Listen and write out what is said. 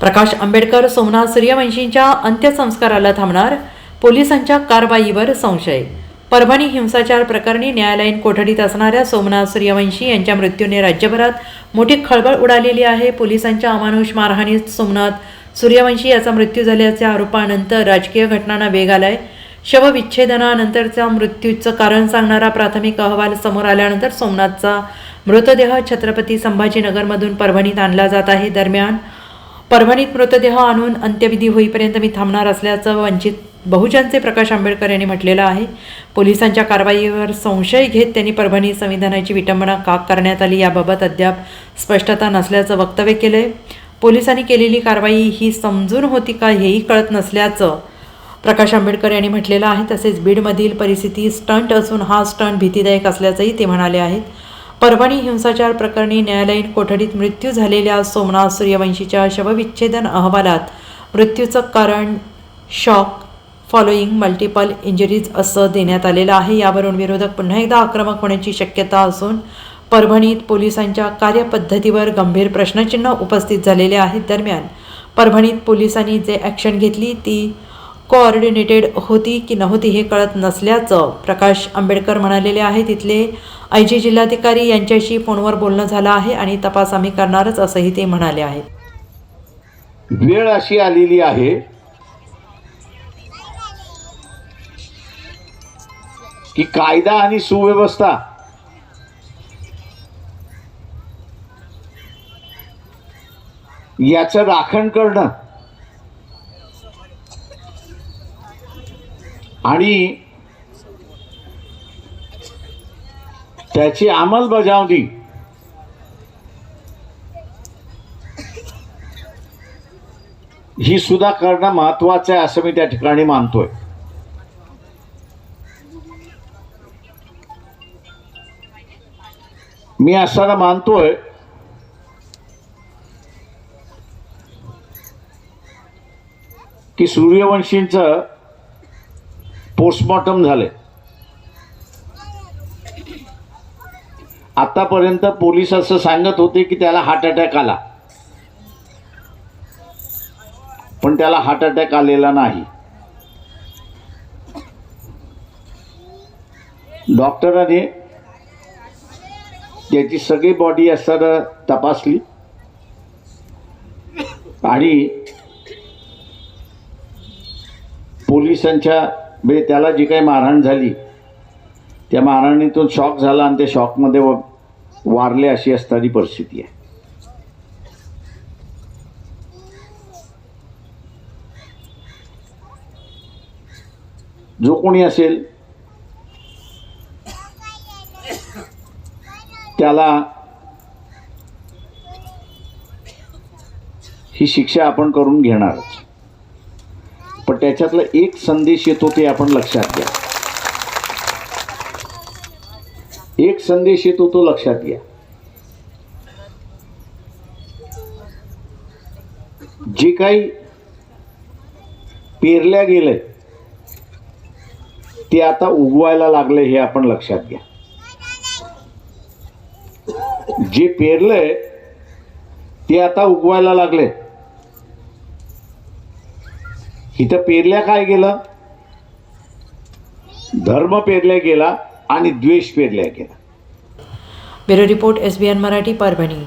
प्रकाश आंबेडकर सोमनाथ सूर्यवंशींच्या अंत्यसंस्काराला थांबणार पोलिसांच्या कारवाईवर संशय. परभणी हिंसाचार प्रकरणी न्यायालयीन कोठडीत असणाऱ्या सोमनाथ सूर्यवंशी यांच्या मृत्यूने राज्यभरात मोठी खळबळ उडालेली आहे. पोलिसांच्या अमानुष मारहाणीत सोमनाथ सूर्यवंशी याचा मृत्यू झाल्याच्या आरोपानंतर राजकीय घटनांना वेग आलाय. शवविच्छेदनानंतरच्या मृत्यूचं कारण सांगणारा प्राथमिक अहवाल समोर आल्यानंतर सोमनाथचा मृतदेह छत्रपती संभाजीनगरमधून परभणीत आणला जात आहे. दरम्यान परभणीत मृतदेह आणून अंत्यविधी होईपर्यंत मी थांबणार असल्याचं वंचित बहुजनचे प्रकाश आंबेडकर यांनी म्हटलेलं आहे. पोलिसांच्या कारवाईवर संशय घेत त्यांनी परभणी संविधानाची विटंबना का करण्यात आली याबाबत अद्याप स्पष्टता नसल्याचं वक्तव्य केलं आहे पोलिसांनी केलेली कारवाई ही समजून होती का हेही कळत नसल्याचं प्रकाश आंबेडकर यांनी म्हटलेलं आहे. तसेच बीडमधील परिस्थिती स्टंट असून हा स्टंट भीतीदायक असल्याचंही ते म्हणाले आहेत. परभणी हिंसाचार प्रकरणी न्यायालयीन कोठडीत मृत्यू झालेल्या सोमनाथ सूर्यवंशीच्या शवविच्छेदन अहवालात मृत्यूचं कारण शॉक फॉलोईंग मल्टिपल इंजरीज असं देण्यात आलेलं आहे. यावरून विरोधक पुन्हा एकदा आक्रमक होण्याची शक्यता असून परभणीत पोलिसांच्या कार्यपद्धतीवर गंभीर प्रश्नचिन्ह उपस्थित झालेले आहेत. दरम्यान परभणीत पोलिसांनी जे ॲक्शन घेतली ती कोऑर्डिनेटेड होती की नव्हती हे कळत नसल्याचं प्रकाश आंबेडकर म्हणालेले आहे. तिथले आय जी जिल्हाधिकारी यांच्याशी फोनवर बोलणं झालं आहे आणि तपास आम्ही करणारच असंही ते म्हणाले आहेत. वेळ अशी आलेली आहे. की कायदा आणि सुव्यवस्था. याचं राखण करणं. आणि त्याची अंमलबजावणी ही सुद्धा करणं महत्वाचं आहे असं मी त्या ठिकाणी मानतोय. मी असताना मानतोय की सूर्यवंशींचं पोस्टमॉर्टम झालंय. आतापर्यंत पोलीस असं सांगत होते की त्याला हार्ट अटॅक आला. पण त्याला हार्ट अटॅक आलेला नाही. डॉक्टरांनी त्याची सगळी बॉडी असताना तपासली. आणि पोलिसांच्या म्हणजे त्याला जी काही मारहाण झाली त्या मारहाणीतून शॉक झाला आणि त्या शॉकमध्ये वारले अशी असणारी परिस्थिती आहे. जो कोणी असेल त्याला ही शिक्षा आपण करून घेणारच. पण त्याच्यातला एक संदेश येतो ते आपण लक्षात घ्या. एक संदेश येतो तो लक्षात घ्या. जे काही पेरल्या गेलंय ते आता उगवायला लागले हे आपण लक्षात घ्या. जे पेरलंय ते आता उगवायला लागले इथं पेरल्या काय गेलं? धर्म पेरल्या गेला. आणि द्वेष पेरल्या गेला. Bureau report S B N Marathi Parbhani.